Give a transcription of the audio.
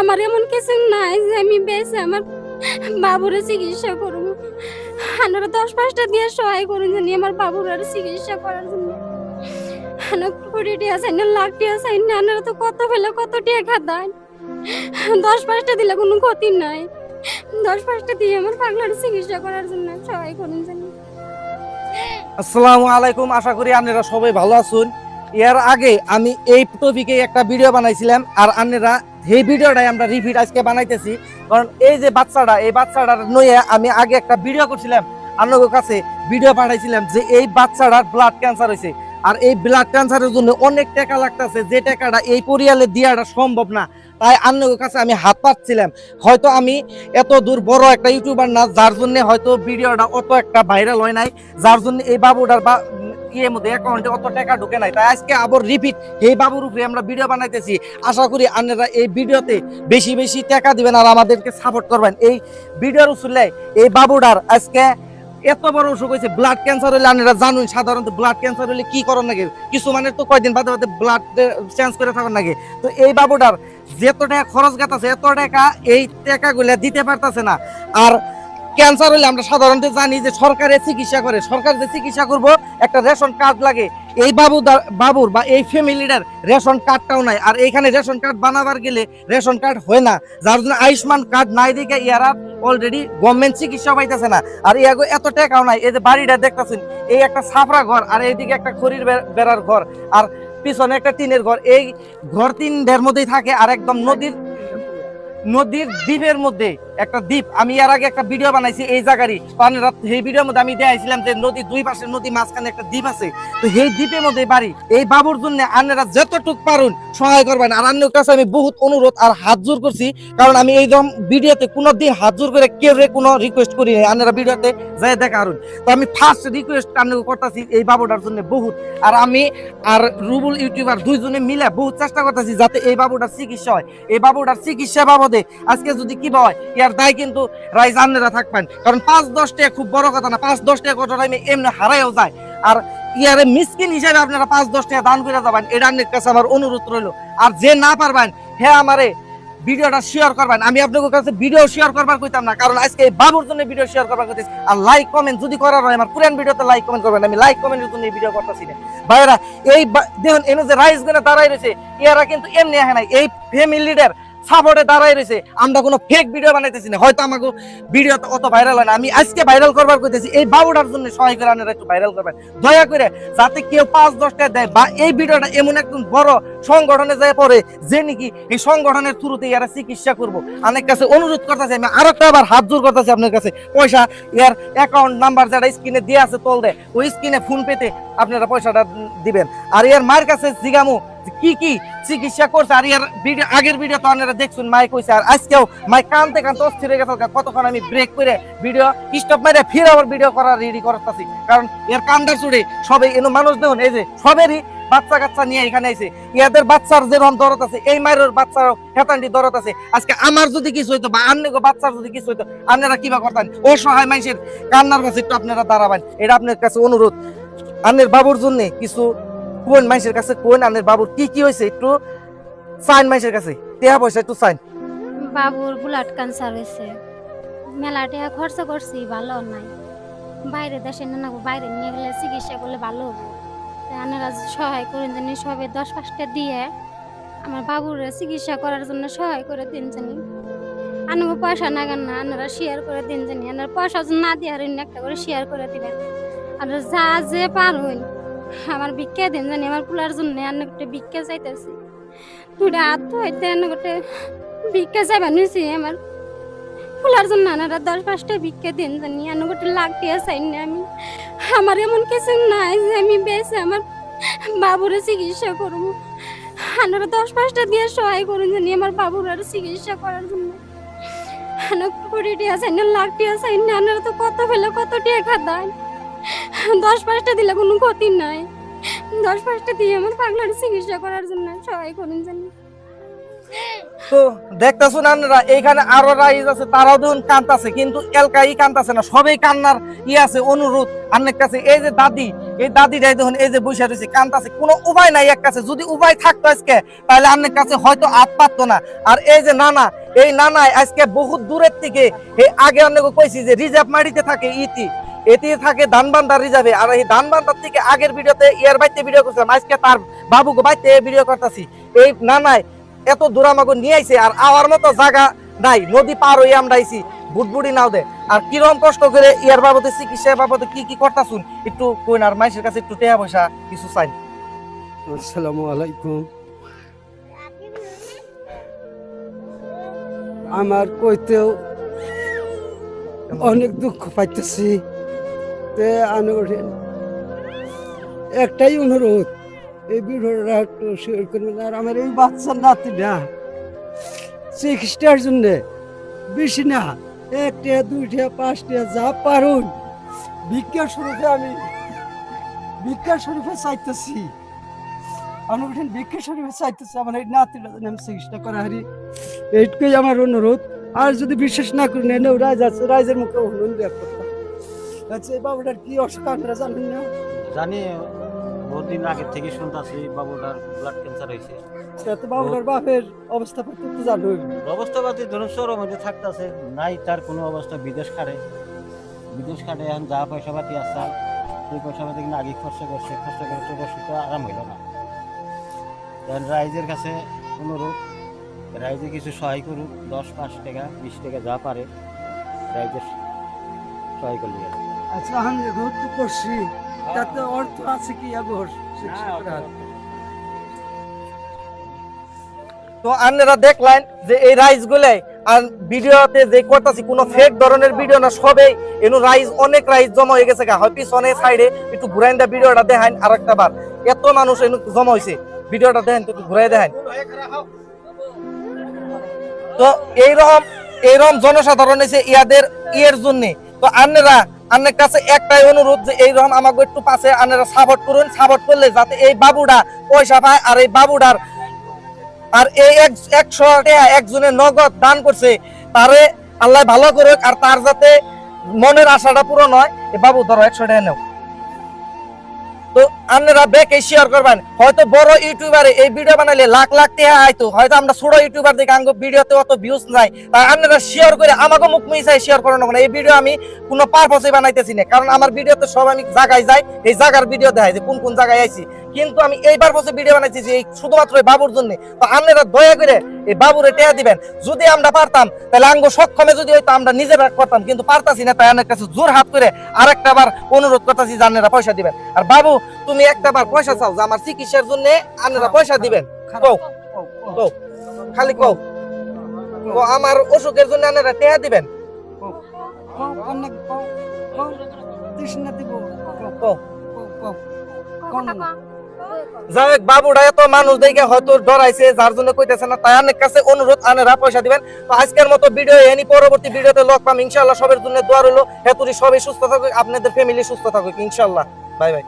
আমার এমন কিছু নাই যে আমি বেঁচে আমার বাবুরে চিকিৎসা করব। আপনারা দশ পাঁচটা দিয়ে সহায় করুন জানি আমার বাবুর আর চিকিৎসা করার জন্য। দশ পাঁচটা দিলে কোনো ক্ষতি নাই। পাঁচটা দিয়ে আমার চিকিৎসা জন্য সহায় আশা করি ভালো আগে আমি এই টপিকে একটা ভিডিও বানাইছিলাম, আর আপনারা এই ভিডিওটাই আমরা রিপিট আজকে বানাইতেছি। কারণ এই যে বাচ্চাটা, এই বাচ্চাটার নয়ে আমি আগে একটা ভিডিও করছিলাম। আপনাদের কাছে ভিডিও পাঠাইছিলাম যে এই বাচ্চাটার ব্লাড ক্যান্সার হয়েছে। আর এই ব্লাড ক্যান্সারের জন্য অনেক টাকা লাগতেছে। যে টাকাটা এই পরিয়ালে দেওয়াটা সম্ভব না। তাই আপনাদের কাছে আমি হাত পাচ্ছিলাম হয়তো আমি এত দূর বড় একটা ইউটিউবার না, যার জন্য হয়তো ভিডিওটা অত একটা ভাইরাল হয় নাই। যার জন্য এই বাবুটার বা মধ্যে অ্যাকাউন্টে অত টাকা ঢুকে নাই। তাই আজকে আবার রিপিট এই বাবুর উপরে আমরা ভিডিও বানাইতেছি। আশা করি আপনারা এই ভিডিওতে বেশি বেশি টাকা দিবেন আর আমাদেরকে সাপোর্ট করবেন। এই ভিডিওর এই বাবুটার আজকে এত বড় অসুখ হয়েছে ব্লাড ক্যান্সার হলে আপনারা জানুন, সাধারণত ব্লাড ক্যান্সার হলে কি করার নাকি? কিছু মানে তো কয়দিন বাদে বাদে ব্লাড চেঞ্জ করে থাকার নাকি? তো এই বাবুটার যত টাকা খরচ গাতাছে, এত টাকা এই টাকাগুলো দিতে পারতাছে না। আর ক্যান্সার হলে আমরা সাধারণত জানি যে সরকারে চিকিৎসা করে। সরকার যে চিকিৎসা করব, একটা রেশন কার্ড লাগে। এই বাবু বাবুর বা এই ফ্যামিলিটার রেশন কার্ডটাও নাই। আর এইখানে রেশন কার্ড বানাবার গেলে রেশন কার্ড হয় না। যার জন্য আয়ুষ্মান কার্ড নাই দিকে ইয়ারা অলরেডি গভর্নমেন্ট চিকিৎসা পাইতেছে না। আর ইয়াগো এত টাকাও নাই। এই যে বাড়িটা দেখতেছেন, এই একটা সাফরা ঘর আর এইদিকে একটা খড়ির বেড়ার ঘর। আর পিছনে একটা টিনের ঘর। এই ঘর তিনটার মধ্যেই থাকে আর একদম নদীর নদীর দ্বীপের মধ্যে। একটা দ্বীপ। আমি এর আগে একটা ভিডিও বানাইছি এই জায়গারই। আপনারা সেই ভিডিওর মধ্যে আমি দেখাইছিলাম যে নদী দুই পাশে নদী মাঝখানে একটা দ্বীপ আছে। তো সেই দ্বীপের মধ্যে বাড়ি। এই বাবুর জন্য আপনারা যতটুক পারুন সহায় করবেন। আর আপনার কাছে আমি বহুত অনুরোধ আর হাত জোর করছি। কারণ আমি এই দম ভিডিওতে কোনো দিন হাত জোর করে কেউ কোনো রিকোয়েস্ট করি নাই। আপনারা ভিডিওতে যাই দেখা আরুন তো আমি ফার্স্ট রিকোয়েস্ট আপনাকে করতেছি এই বাবুটার জন্য বহুত। আর আমি আর রুবুল ইউটিউবার দুইজনে মিলে বহুত চেষ্টা করতেছি যাতে এই বাবুটার চিকিৎসা হয়। এই বাবুটার চিকিৎসা বাবদে আজকে যদি কি হয় ইয়ার দায় কিন্তু রাইজ আন্নেরা থাকবেন। কারণ পাঁচ দশ টাকা খুব বড় কথা না, পাঁচ দশ টাকা কত টাইমে এমনি হারাইও যায়। আর ইয়ারে মিসকিন হিসাবে আপনারা পাঁচ দশ টাকা দান করে যাবেন, এটা আপনার কাছে আমার অনুরোধ রইল। আর যে না পারবেন হ্যাঁ আমারে ভিডিওটা শেয়ার করবেন। আমি আপনাদের কাছে ভিডিও শেয়ার করবার কইতাম না, কারণ আজকে এই বাবুর জন্য ভিডিও শেয়ার করবার কইতেছি। আর লাইক কমেন্ট যদি করার হয়, আমার পুরান ভিডিওতে লাইক কমেন্ট করবেন। আমি লাইক কমেন্টের জন্য এই ভিডিও করতেছি না। ভাইরা এই দেখুন এনে যে রাইস গুনে দাঁড়াই রয়েছে এরা কিন্তু এমনি আসে নাই। এই ফ্যামিলি লিডার সাপোর্টে দাঁড়াই রয়েছে। আমরা কোনো ফেক ভিডিও বানাইতেছি না। হয়তো আমাকে ভিডিও অত ভাইরাল হয় না। আমি আজকে ভাইরাল করবার কইতেছি, এই বাবুটার জন্য সহায় করে আপনারা একটু ভাইরাল করবেন। দয়া করে যাতে কেউ পাঁচ দশটা দেয় বা এই ভিডিওটা এমন একজন বড় সংগঠনে যায় পড়ে, যে নাকি এই সংগঠনের থ্রুতে এরা চিকিৎসা করব। অনেক কাছে অনুরোধ করতেছি, আমি আরও একটা আবার হাত জোর করতেছি আপনার কাছে। পয়সা এর অ্যাকাউন্ট নাম্বার যেটা স্ক্রিনে দিয়ে আছে, তোল দেয় ওই স্ক্রিনে ফোন পেতে আপনারা পয়সাটা দিবেন। আর এর মায়ের কাছে জিগামু আগের ভিডিও কারণ এর কান্দার সবে মানুষ দেখুন, এই যে সবেরই বাচ্চা কাচ্চা নিয়ে এখানে আইছে। ইয়াদের বাচ্চার যেরকম দরদ আছে, এই মায়ের বাচ্চার হেতান্ডি দরদ আছে। আজকে আমার যদি কিছু হইতো বা আন্নে বাচ্চার যদি কিছু হইতো, আপনারা কিবা করতেন? অসহায় মানুষের কান্নার কাছে একটু আপনারা দাঁড়াবেন। এটা আপনার কাছে অনুরোধ। আন্নের বাবুর জন্য কিছু কোন মানুষের কাছে কোন আন্নের বাবুর কি কি হয়েছে একটু সাইন মানুষের কাছে? টেহা পয়সা একটু সাইন। বাবুর ব্লাড ক্যান্সার হয়েছে। মেলা টাকা খরচা করছি, ভালো নাই। বাইরে দেশে না বাইরে নিয়ে গেলে চিকিৎসা করলে ভালো হব। তাই আপনারা সহায় করেন জানি, সবে দশ পাঁচটা দিয়ে আমার বাবুর চিকিৎসা করার জন্য সহায় করে দিন জানি। আনব পয়সা নাগান না, আনারা শেয়ার করে দিন জানি। আপনারা পয়সা না দিয়ে আর একটা করে শেয়ার করে দিবেন। আর যা যে পার পারুন। আমার ভিক্ষা দিন জানি, আমার পুলার জন্য অনেক একটা ভিক্ষা চাইতেছি। দুটা হাত হইতে অনেক একটা ভিক্ষা চাইবা নিছি আমার। ফুলার জন্য আনারা দশ পাঁচটা ভিক্ষা দিন জানি আনো গোটে লাখ টিয়া চাই না আমি। আমার এমন কিছু নাই যে আমি বেঁচে আমার বাবুরে চিকিৎসা করব। আনারা দশ পাঁচটা দিয়ে সহায় করুন জানি আমার বাবুর আর চিকিৎসা করার জন্য। আনো কোটি টিয়া চাই না, লাখ টিয়া চাই না আনারা তো কত ফেলে কত টিয়া খাদান দশ পাঁচটা দিলে কোনো ক্ষতি নাই। দশ পাঁচটা দিয়ে আমার পাগলার চিকিৎসা করার জন্য সহায় করুন জানি তো দেখতেছুন আপনারা, এইখানে আরও রাইজ আছে, তারাও দেখুন কান্তাছে কিন্তু এলকাই কান্তাছে না, সবাই কান্নার ই আছে, অনুরোধ। আপনার কাছে এই যে দাদি, এই দাদিটাই দেখুন এই যে বসে রয়েছে কান্তাছে কোনো উপায় নাই এক কাছে, যদি উপায় থাকতো আজকে, তাহলে আপনার কাছে হয়তো আত পারতো না। আর এই যে নানা, এই নানাই আজকে বহুত দূরের থেকে, এই আগে অনেক কইছি যে রিজার্ভ মাটিতে থাকে ইতি। এটি থাকে ধানবান্ধার রিজার্ভে। আর এই ধানবান্ধার থেকে আগের ভিডিওতে ইয়ার বাইতে ভিডিও করছিলাম। আজকে তার বাবুকে বাইতে ভিডিও করতেছি। এই নানাই এত দূর আমাকে নিয়ে আইছে আর আওয়ার মতো জায়গা নাই। নদী পার হয়ে আমরা আইছি বুটবুড়ি নাও দে। আর কিরম কষ্ট করে ইয়ার বাবদে চিকিৎসা বাবদে কি কি করতাছুন? একটু কইন আর মাইসের কাছে একটু টাকা পয়সা কিছু চাই। আসসালামু আলাইকুম। আমার কইতেও অনেক দুঃখ পাইতেছি। তে আনুরেন একটাই অনুরোধ, এই ভিডিওটা একটু শেয়ার করবেন। আর আমার এই বাচ্চার নাতিটা, চিকিৎসার জন্য বেশি না, একটা, দুইটা, পাঁচটা, যা পারুন। ভিক্ষা স্বরূপে আমি, ভিক্ষা স্বরূপে চাইতেছি। অনুঠেন ভিক্ষা স্বরূপে চাইতেছি। আমার এই নাতিটা যেন আমি চিকিৎসা করা হারি এইটুকুই আমার অনুরোধ। আর যদি বিশ্বাস না করেন রাজ আছে রাজের মুখে করতাম আচ্ছা এই বাবুটার কি অসুখ আপনারা জানেন না? জানি বহুদিন আগে থেকে শুনতেছি বাবুটার ব্লাড ক্যান্সার হয়েছে। তা তো বাবুটার বাপের অবস্থা পাতি তো জানোই অবস্থাপাতি ধরুন শোরুম মধ্যে থাকতেছে নাই তার কোনো অবস্থা বিদেশ খাটে বিদেশ খাটে এখন যা পয়সা পাতি আসা সেই পয়সা পাতি কিন্তু আগে খরচা করছে খরচা করে তো ওষুধটা আরাম হইল না। এখন রাইজের কাছে অনুরোধ রাইজে কিছু সহায় করুক দশ পাঁচ টাকা বিশ টাকা যা পারে রাইজের সহায় করলে। আচ্ছা আমি করছি তাতে অর্থ আছে কি আগর তো আপনারা দেখলেন যে এই রাইস গুলাই আর ভিডিওতে যে করতেছি কোনো ফেক ধরনের ভিডিও না সবেই এনু রাইস অনেক রাইস জমা হয়ে গেছে গা। হয় পিছনে সাইডে একটু ঘুরাই দা ভিডিওটা দেখান আর একটা বার। এত মানুষ এনু জমা হয়েছে ভিডিওটা দেখেন তো একটু ঘুরাই দেখান। তো এইরকম এইরকম জনসাধারণ এসে ইয়াদের ইয়ের জন্য। তো আন্নেরা, আন্নের কাছে একটাই অনুরোধ যে এই রকম আমাকে একটু পাশে আন্নেরা সাপোর্ট করুন সাপোর্ট করলে যাতে এই বাবুডা পয়সা পায় আর এই বাবুডার আর এই এক- একশো একজনের নগদ দান করছে, তারে আল্লাহ ভালো করুক আর তার যাতে মনের আশাটা পূরণ হয় এ বাবু, ধরো একশো টাকা নেও। তো আপনারা বেকে শেয়ার করবেন। হয়তো বড় ইউটিউবারে এই ভিডিও বানাইলে লাখ লাখ টাকা আইতো হয়তো আমরা ছোট ইউটিউবার দেখে আঙ্গ ভিডিওতে অত ভিউজ নাই। তাই আপনারা শেয়ার করে আমাকে মুখ মিশাই শেয়ার করানো না। এই ভিডিও আমি কোনো পারপসে বানাইতেছি না। কারণ আমার ভিডিওতে সব আমি জায়গায় যাই, এই জায়গার ভিডিও দেখাই যে কোন কোন জায়গায় আইছি। কিন্তু আমি এইবার বছর ভিডিও বানাইছি যে এই শুধুমাত্র এই বাবুর জন্য। তো আপনারা দয়া করে এই বাবুরে টেয়া দিবেন। যদি আমরা পারতাম, তাহলে আঙ্গ সক্ষমে যদি হইতো, আমরা নিজেরা করতাম। কিন্তু পারতাছি না, তাই আমার কাছে জোর হাত করে আরেকটা বার অনুরোধ করতেছি যে আপনারা পয়সা দিবেন। আর বাবু, তুমি একটা বার পয়সা চাও যে আমার চিকিৎসার জন্য আপনারা পয়সা দিবেন। কও কও খালি কও। কও, আমার অসুখের জন্য আপনারা টেয়া দিবেন। যাই বাবুটা এত মানুষ দেখে হয়তো ডরাইছে যার জন্য কইতেছে না। তাই অনেক কাছে অনুরোধ আনেরা পয়সা দিবেন। তো আজকের মতো ভিডিও এনি পরবর্তী ভিডিওতে লক পাম। ইনশাআল্লাহ সবের জন্য দোয়া রইল। হেতুরি সবাই সুস্থ থাকুক আপনাদের ফ্যামিলি সুস্থ থাকুক ইনশাআল্লাহ। Bye bye.